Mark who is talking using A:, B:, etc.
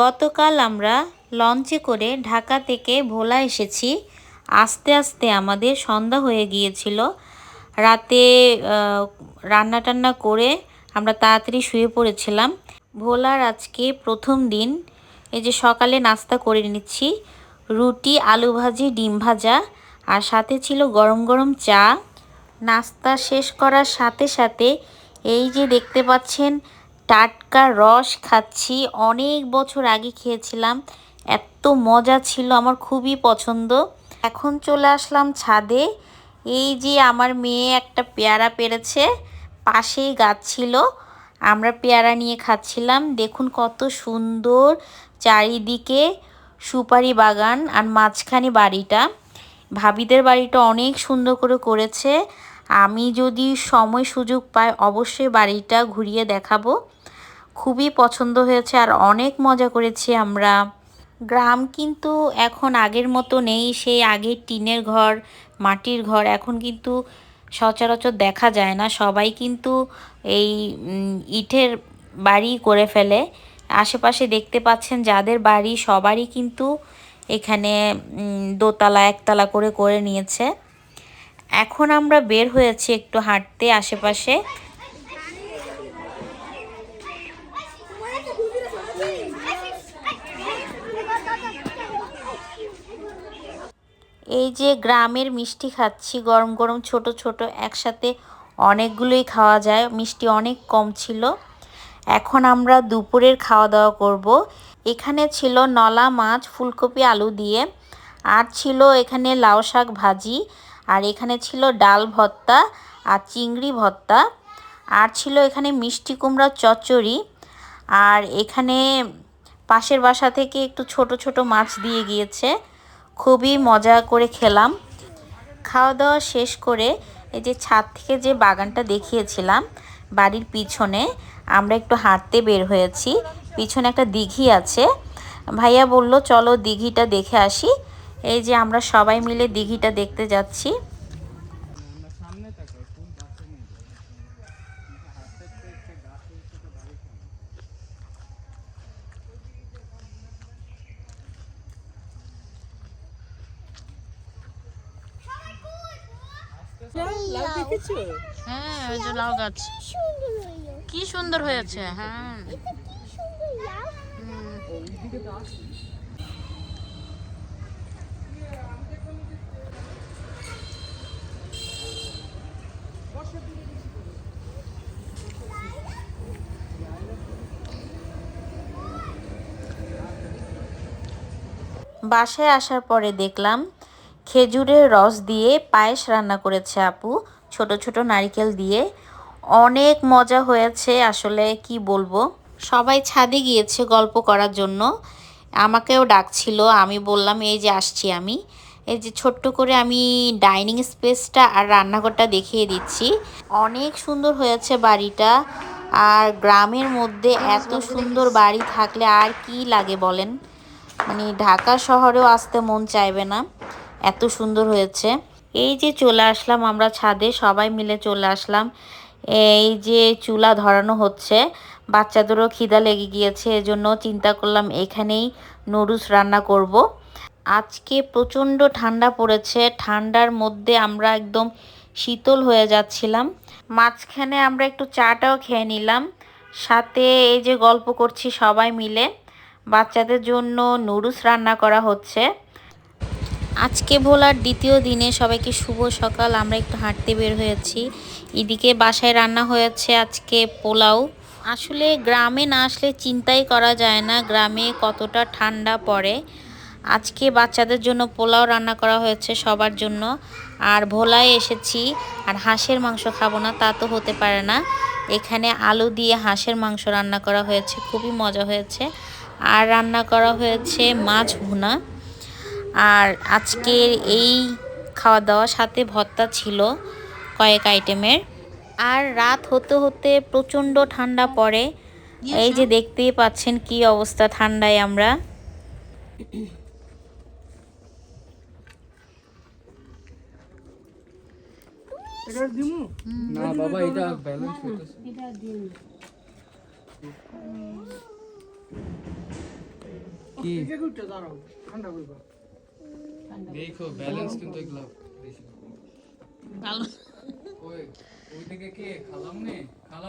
A: গতকাল আমরা লঞ্চে করে ঢাকা থেকে ভোলা এসেছি। আস্তে আস্তে আমাদের সন্ধ্যা হয়ে গিয়েছিল। রাতে রান্না টান্না করে আমরা তাড়াতাড়ি শুয়ে পড়েছিলাম। ভোলার আজকে প্রথম দিন। এই যে সকালে নাস্তা করে নিচ্ছি। রুটি, আলু ভাজি, ডিম ভাজা আর সাথে ছিল গরম গরম চা। নাস্তা শেষ করার সাথে সাথে এই যে দেখতে পাচ্ছেন, টাটকা রস খাচ্ছি। অনেক বছর আগে খেয়েছিলাম। এত মজা ছিল, আমার খুবই পছন্দ। এখন চলে আসলাম ছাদে। এই যে আমার মেয়ে একটা পেয়ারা পেরেছে, পাশেই গাছ ছিল। আমরা পেয়ারা নিয়ে খাচ্ছিলাম। দেখুন কত সুন্দর চারিদিকে সুপারি বাগান আর মাঝখানে বাড়িটা। ভাবিদের বাড়িটা অনেক সুন্দর করে করেছে। আমি যদি সময় সুযোগ পাই, অবশ্যই বাড়িটা ঘুরিয়ে দেখাবো। খুবই পছন্দ হয়েছে আর অনেক মজা করেছি আমরা। গ্রাম কিন্তু এখন আগের মতো নেই, সেই আগের টিনের ঘর, মাটির ঘর। এখন কিন্তু সচরাচর দেখা যায় না। সবাই কিন্তু এই ইটের বাড়ি করে ফেলে। আশেপাশে দেখতে পাচ্ছেন যাদের বাড়ি সবারই কিন্তু এখানে দোতলা, একতলা করে করে নিয়েছে। এখন আমরা বের হয়েছি একটু হাঁটতে আশেপাশে। এই যে গ্রামের মিষ্টি খাচ্ছি, গরম গরম, ছোট ছোট, একসাথে অনেকগুলোই খাওয়া যায়। মিষ্টি অনেক কম ছিল। এখন আমরা দুপুরের খাওয়া দাওয়া করব। এখানে ছিল নলা মাছ, ফুলকপি, আলু দিয়ে। আর ছিল এখানে লাউ শাক ভাজি। আর এখানে ছিল ডাল ভর্তা আর চিংড়ি ভর্তা। আর ছিল এখানে মিষ্টি কুমড়ার চচ্চড়ি। আর এখানে পাশের বাসা থেকে একটু ছোট ছোট মাছ দিয়ে গিয়েছে। খুবই মজা করে খেলাম। খাওয়া দাওয়া শেষ করে এই যে ছাদ থেকে যে বাগানটা দেখিয়েছিলাম বাড়ির পিছনে, আমরা একটু হাঁটতে বের হয়েছি। পিছনে একটা দিঘি আছে। ভাইয়া বলল, চলো দিঘিটা দেখে আসি। এই যে আমরা সবাই মিলে দিঘিটা দেখতে যাচ্ছি।
B: হ্যাঁ ওই যে লাউ গাছ। কি সুন্দর হয়েছে হ্যাঁ
C: এটা কি সুন্দর লাউ
D: ওইদিকে তো আছে
A: বাসায় আসার পরে দেখলাম, খেজুরের রস দিয়ে পায়েস রান্না করেছে আপু। ছোট ছোট নারকেল দিয়ে। অনেক মজা হয়েছে, আসলে কি বলব? সবাই ছাদে গিয়েছে গল্প করার জন্য। আমাকেও ডাকছিল, আমি বললাম, এই যে আসছি আমি। এই যে ছোট্ট করে আমি ডাইনিং স্পেসটা আর রান্নাঘরটা দেখিয়ে দিচ্ছি। অনেক সুন্দর হয়েছে বাড়িটা। আর গ্রামের মধ্যে এত সুন্দর বাড়ি থাকলে আর কি লাগে বলেন? মানে ঢাকা শহরেও আসতে মন চাইবে না। এত সুন্দর হয়েছে। এই যে চলে আসলাম আমরা ছাদে, সবাই মিলে চলে আসলাম। এই যে চুলা ধরানো হচ্ছে, বাচ্চাদেরও খিদা লেগে গিয়েছে, এজন্য চিন্তা করলাম এখানেই নুডলস রান্না করব। আজকে প্রচণ্ড ঠান্ডা পড়েছে, ঠান্ডার মধ্যে আমরা একদম শীতল হয়ে যাচ্ছিলাম। মাঝখানে আমরা একটু চাটাও খেয়ে নিলাম। সাথে এই যে গল্প করছি সবাই মিলে। বাচ্চাদের জন্য নুডলস রান্না করা হচ্ছে। আজকে ভোলার দ্বিতীয় দিনে সবাইকে শুভ সকাল, আমরা একটু হাঁটতে বের হয়েছি। এদিকে বাসায় রান্না হয়েছে আজকে পোলাও। আসলে গ্রামে না আসলে চিন্তাই করা যায় না, গ্রামে কতটা ঠান্ডা পড়ে। আজকে বাচ্চাদের জন্য পোলাও রান্না করা হয়েছে সবার জন্য। আর ভোলায় এসেছি আর হাঁসের মাংস খাব না, তা তো হতে পারে না। এখানে আলু দিয়ে হাঁসের মাংস রান্না করা হয়েছে, খুবই মজা হয়েছে। আর রান্না করা হয়েছে মাছ ভুনা। আর আজকের এই খাওয়া দাওয়ার সাথে ভর্তা ছিল কয়েক আইটেমের। আর রাত হতে হতে প্রচণ্ড ঠান্ডা পড়ে। এই যে দেখতেই পাচ্ছেন কি অবস্থা ঠান্ডায় আমরা।
E: না বাবা এটা ব্যালেন্স হইতেছে। কি? দেখো ব্যালেন্স কিন্তু এগুলো। বেশি
B: ভালো
E: ওই ওইদিকে কে? খালাম নে? খালাম